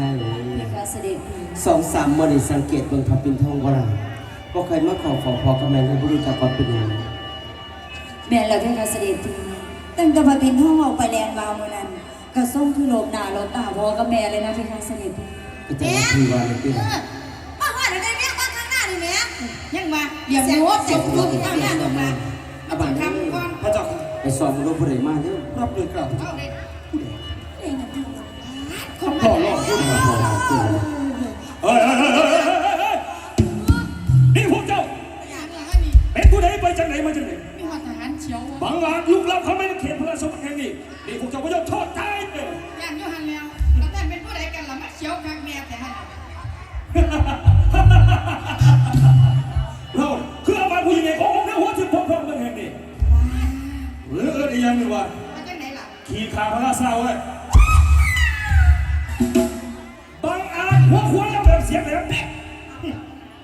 หน่อยนะท่านะคะเสด็จพี่สองสามมื้อนี้สังเกตเบิ่งพระปิ่นทองบ่ล่ะบ่เคยมาขอขอพอกับแม่ในบ่รู้จักว่าเป็นหยังแม่นแล้วพี่คะเสด็จพี่ตั้งแต่พระพินห้องออกไปแลนวาวเมื่อนั้นก็ส่งคือโลบหนาโลบตาพอกับแม่เลยนะพี่คะเสด็จพี่ก็จะมาคุยว่าในปีมาหอดอะไรเนี่ยมาข้างหน้านี่แม่ยังมาเดี๋ยวโน้ตเสียงลูกข้างหน้าลงมาอาบังทำก่อนพระเจ้าไปสอบรู้ผู้ใดมาเด้อรับเลยกล่าว เอาเลยเองนะพี่คนมาพ่อรอดผู้ใดมาหาตัวเฮ้ยเฮ้ยเฮ้ยเฮ้ยเฮ้ยเฮ้ยนี่พวกเจ้า อย่างละนี่เป็นผู้ใดไปจากไหนมาจากไหนมีหัวทหารเฉียวบางอาจลุกล้ำเข้ามาในเขตพระราชวังแห่งนี้นี่พวกเจ้าก็ยกโทษตายเลยย่างยูหันแล้วแล้วแต่เป็นผู้ใดกันล่ะมาเฉียวกักแม่แต่หันเราคืออาบานผู้หญิงใหญ่ขององค์พระหัวที่พบพร้อมกันแห่งนี้หรือเอิ้นอีกอย่างหนึ่งว่ามาจากไหนล่ะ ขี่ขาพระราชาเว้ อาจหัวขวานแล้วแบบเสียงแบบเป๊ะ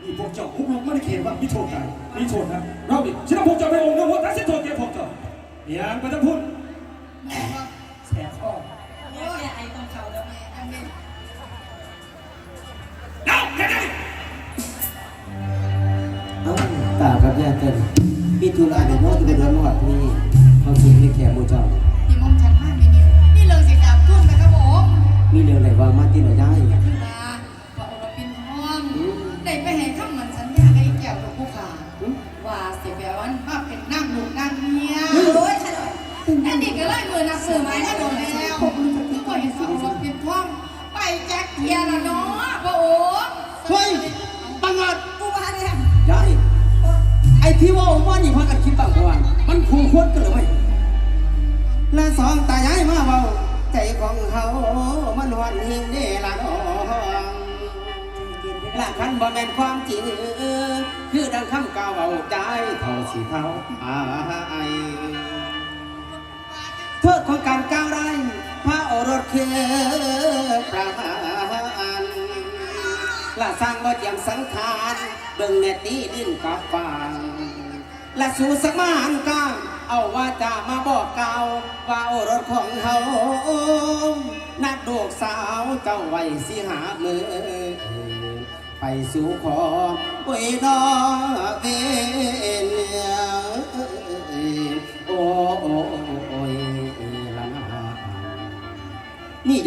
นี่พวกเจ้าพวกเราไม่ได้เขียนว่ามีโทษกันมีโทษนะเราดิฉันพวกเจ้าไปองค์พระหัวแต่เสียโทษแกพวกเจ้าอย่างไปจะพูดแม่ว่าแสบคอโอ้ยไอ้ตรงเขาแล้วแม่อันนี้เอาแค่นี้เอาตากับย่เต้นมีธุระในโน้ตไปเดินมาวัดนี่เขาสิให้แขกหมู่เจ้านี่มองฉันห้าไม่เนี่ยนี่เรื่องเสียงดาบทุ่มนะครับผมมีเรื่องใดว่ามาที่ไหนได้ เลยมือนักสื่อไม้ได้โดนแล้วทุกคนเห็นพระองค์ปินทอง ไปแจ็คเทียละเนาะพระองค์เฮ้ยบังอาจกูว่าเนี่ยได้ไอ้ที่ว่าว่านี่พากันคิดต่างกันมันคู่ควรกันหรือไม่และสองตายายมาเบาใจของเขามันหวันหิงเดละน้องละคันบ่แม่นความจริงคือดังคำกล่าวเบาใจเท่าสีเท่าอายโทษของการก้าวได้พระโอรสคือประหารละสร้างบ่เจียมสังขารเบิ่งแนตีดินกับฟางและสู่สมานกลางเอาว่าจะมาบอกกล่าวว่าโอรสของเขานัดลูกสาวเจ้าไว้สิหามือ ไปสู่ขอไว้นอเวน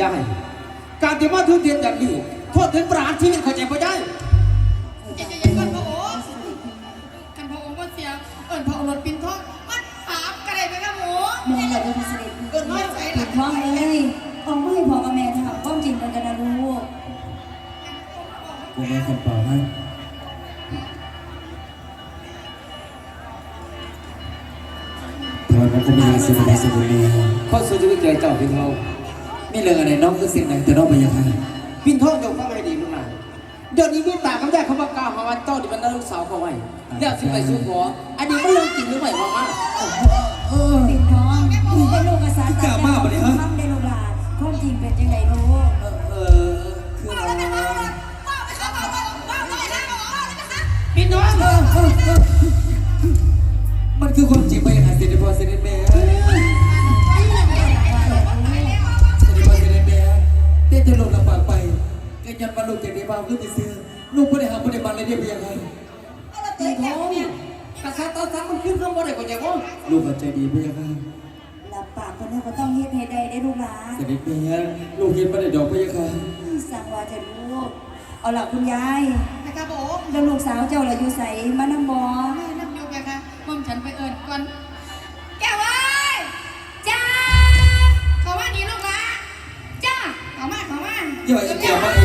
ยายการที่มาทุเทียนอย่างนี้โทษถึงประหารชีวิตเข้าใจป่ะยายจะจะยังกันพระโองค์กันพระองค์ว่าเสียเอิญพระองค์รถปินทองมันถามกันได้ไหมครับหมูแม่นแล้วพี่คะเสด็จพี่ปิดท้องเลยเอาไม่พอกับแม่ถามความจริงกันกันนะลูกผมเป็นคนเปล่าให้ทอนมันก็มีสิ่งใดสิ่งหนึ่งข้อสู้ชีวิตแกเจ้าพินทอง มีเรื่องอะไรน้องคือสิ่งไหนแต่น้องไปยังไงพินทองจงฟังให้ดีมึงนะเดี๋ยวนี้มีตาคำแยกคำว่ากล่าวมาว่าเจ้าที่เป็นลูกสาวเขาไว้แล้วสิไปสู่ขออันนี้มันเรื่องจริงหรือไม่ว่ามาปิดท้องได้ลูกกษัตริย์ทำได้ลูกหลานความจริงเป็นยังไงลูกเออคือว่าพินทองมันคือความจริงไปยังไงเสด็จพ่อเสด็จแม่ จะลงลำบากไปก็ยันมาลูกจากนี้บ้างเพื่อจะซื้อลูกไม่ได้หาไม่ได้บันเลยเรียบยังไงพินทองกษัตริย์ตอนสังมันขึ้นข้างบนได้กว่าอย่างว่าลูกใจดีไม่ยังไงหลับปากคนนี้ก็ต้องเฮ็ดให้ได้ได้ลูกหลานเสด็จแม่ลูกเห็นมาได้ดอกไม่ยังไงสั่งว่าจะลูกเอาล่ะคุณยายนะครับผมแล้วลูกสาวเจ้าละอยู่ใสมานำบอแม่น้ำยูนะคะมอมฉันไปเอิญก่อน เขาม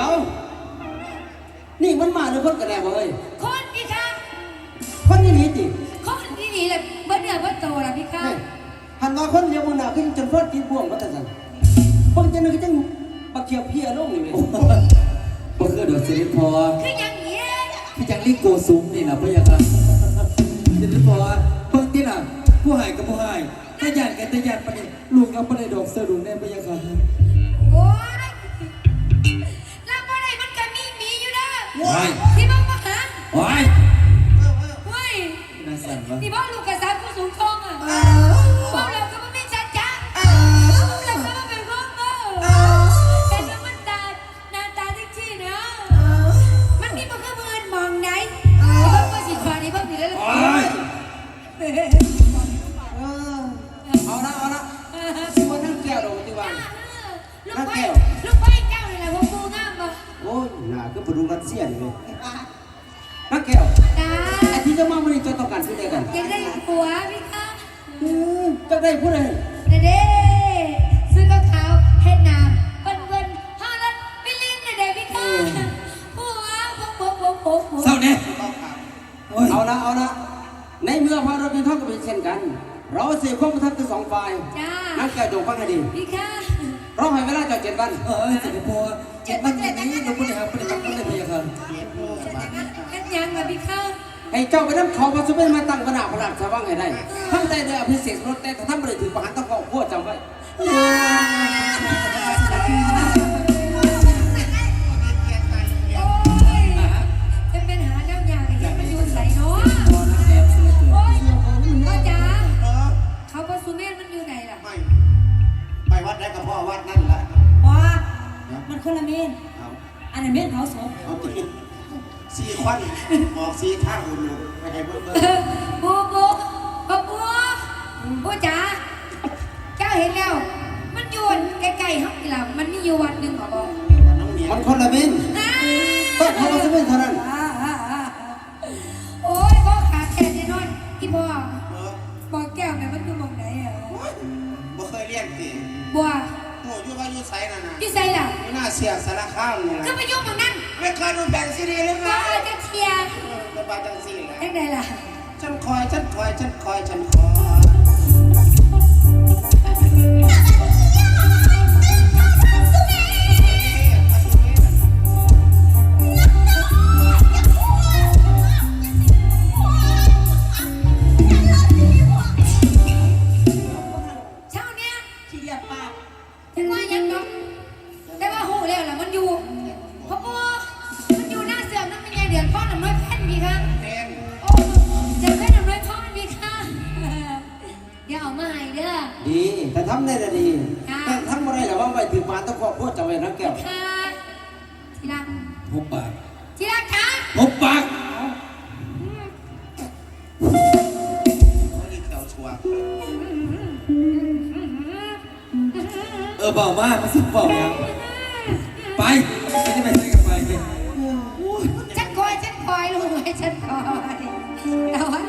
ดี๋ยว นี่มันมาหรือคนกระแดบ่เอ้ยคนที่ทคนนี้นี่ติำคนที่นี่แหละเมื่อเดือนคะนี่หันว่าคนเดียวมึงหนาขึ้นจนฟอดกินบ่วงก็แต่สั่นพวกเจ้านึกจังบักเขียวเพียลงนี่แม่บ่คือดอกสิริพรคืออย่างนี้พี่จังลิโกซุมนี่นะพะยะค่ะสิริพรเพิ่งที่น่ะผู้หายกับผู้หายถ้าญาติกันถ้าญาติปานนี้ลูกเราบ่ได้ดอกเสือดุงแน่พะยะค่ะ อยู่เด้อว้ายที่บ้านมาหาว้ายเฮ้ยน่าสั่นวะที่บ้านลูกกระซับผู้สูงทองอะพวกเราก็ไม่มีจัดจ้าเราก็ไม่เป็นพวกเออแต่ว่ามันตาหน้าตาที่ที่นะมันมีมันก็เมินมองไหนเพิ่งมาสิฟ้านี่เพิ่งมีแล้วว้า ได้ผู้ใดเด้เด้ซื้อกับเขาเฮ็ดน้ำเปิ้นเปิ้นฮาลันบิลินเด้เด้พี่คะผัวผัวผัวผัวผัวเศร้าแน่โอ้ยเอาละเอาละในเมื่อพระรถเป็นท่องก็เป็นเช่นกัน เราเสียความประทับทั้งสองฝ่ายจ้านักแก้วจงฟังให้ดีพี่คะเราให้เวลาเจ้าเจ็ดวันเอ้ยสิริพรเจ็บมันอย่างนี้เราบ่ได้หาบ่ได้ทำบ่ได้พะยะค่ะกันยังอะพี่คะ ไอ้เจ้าไปนั่งขอพระสุเมนมาตั้งกระพระราชาวังให้ได้ทั้งได้ด้วยอพิเศษรถแต่ถ้าไม่ได้ถือประหารต้องเข้าพวกจำไว้ แล้ว มันอยู่ใกล้ๆห้องนี่ล่ะมันมีอยู่วัดหนึ่งขอบอกน้องเหนียวมันคนละเมนอ่าต้องเขาพระสุเมนเท่านั้นอ่าอ่าอ่าโอ้ยพ่อขาแขนแน่นอนที่พ่อเออบอกแก้วแม่มันอยู่หมองไหนอะบ่เคยเรียกตีบัวโอ้อยู่ว่าอยู่ไสนั่นน่ะพี่ใส่ล่ะอยู่หน้าเสียสารข้ามนี่ก็นะไปยุ่งตรงนั้นไม่เคยดูแบ่งซีรีส์เลยก็นะอาจจะเชียร์เป็นบาจังสีแหละยังไงล่ะฉันคอยฉันคอยฉันคอยฉัน เอามาให้เด้อ ดีแต่ทำได้ละดี ค่ะ แต่ทำไม่ได้หรอกว่าไปถือประหารต้องเข้าพวกจำไว้นักแก้วค่ะทีรักหุบปากทีรักคะหุบปากเขาอีแถวชัวร์เออเบามากมาสิเบายังไปไม่ได้ไปใส่กันไปฉันคอยฉันคอยรู้ไหมฉันคอยเอาวะ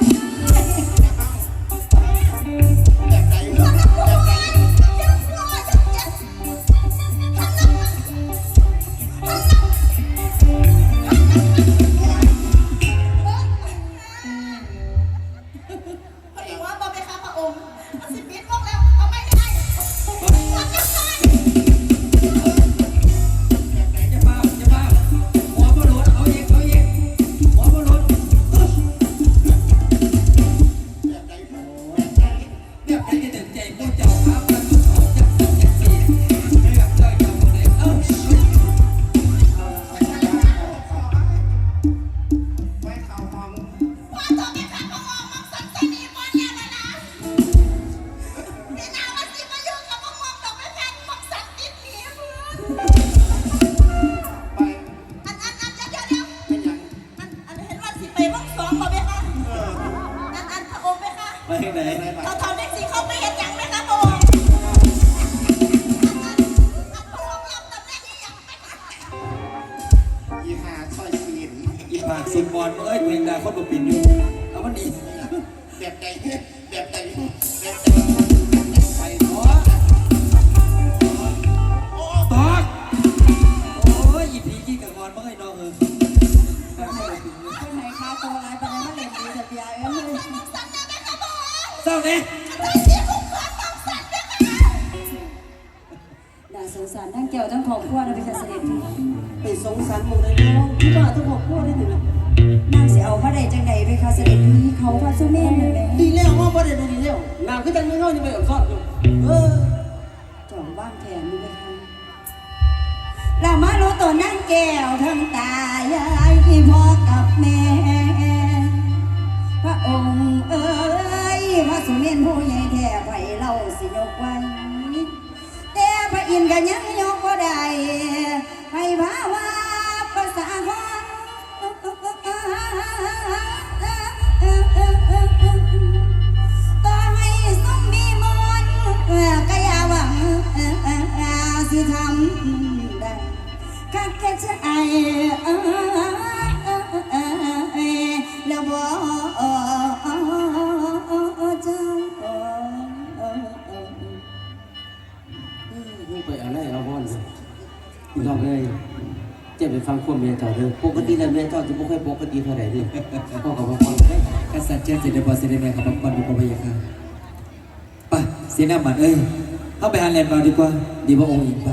งดาคนบ่ป็นอยู่เอามันดีแบบใดแบบใดแบบใดไหเนาตอกโอ้ยอีผีกีกับงอนเมื่อยนอนเออเศร้าเนี่ยด่าสงสารทั้งเกี่ยวทั้งขอบขั้อนะพี่เสด็จไปสงสารหมดเลยเนางที่บ่าทั้งขอบขั้ได้ถึง นางสิเอาพระใดจังใดไปคะเสด็จพี่เขาพระสุเมนนั่นแหละดีแล้วว่าบ่ได้ดูดีแล้วน้ำก็จังไม่น้อยนี่ไปอ่อนซ่อนอยู่เออจอมบ้างแทนนี่ไหมคะเรามารู้ตัวนั่งแก้วทั้งตายายที่พ่อกับแม่ พระองค์เอ้ยพระสุเมนผู้ใหญ่แท้ไผเล่าสิยกไว้แต่พระอินทร์ก็ยัง ค่ใจแล้วบ่เจ้าไปอะไรเอาบอลพี่น้องเลยเจ็บไปฟังควมเมียเจ้าเด้อปกติแล้วเมียเจ้าจะไม่ค่อยปกติเท่าไหร่ดิก็กับฟังได้กษัตริย์เจ้าเสด็จพ่อเสด็จแม่ขับก่อนดีกว่าพยาค่ะไปเสียหน้าบัตรเอ้ยเข้าไปหาแลนด์มาดีกว่า ดีพระองค์อีกไป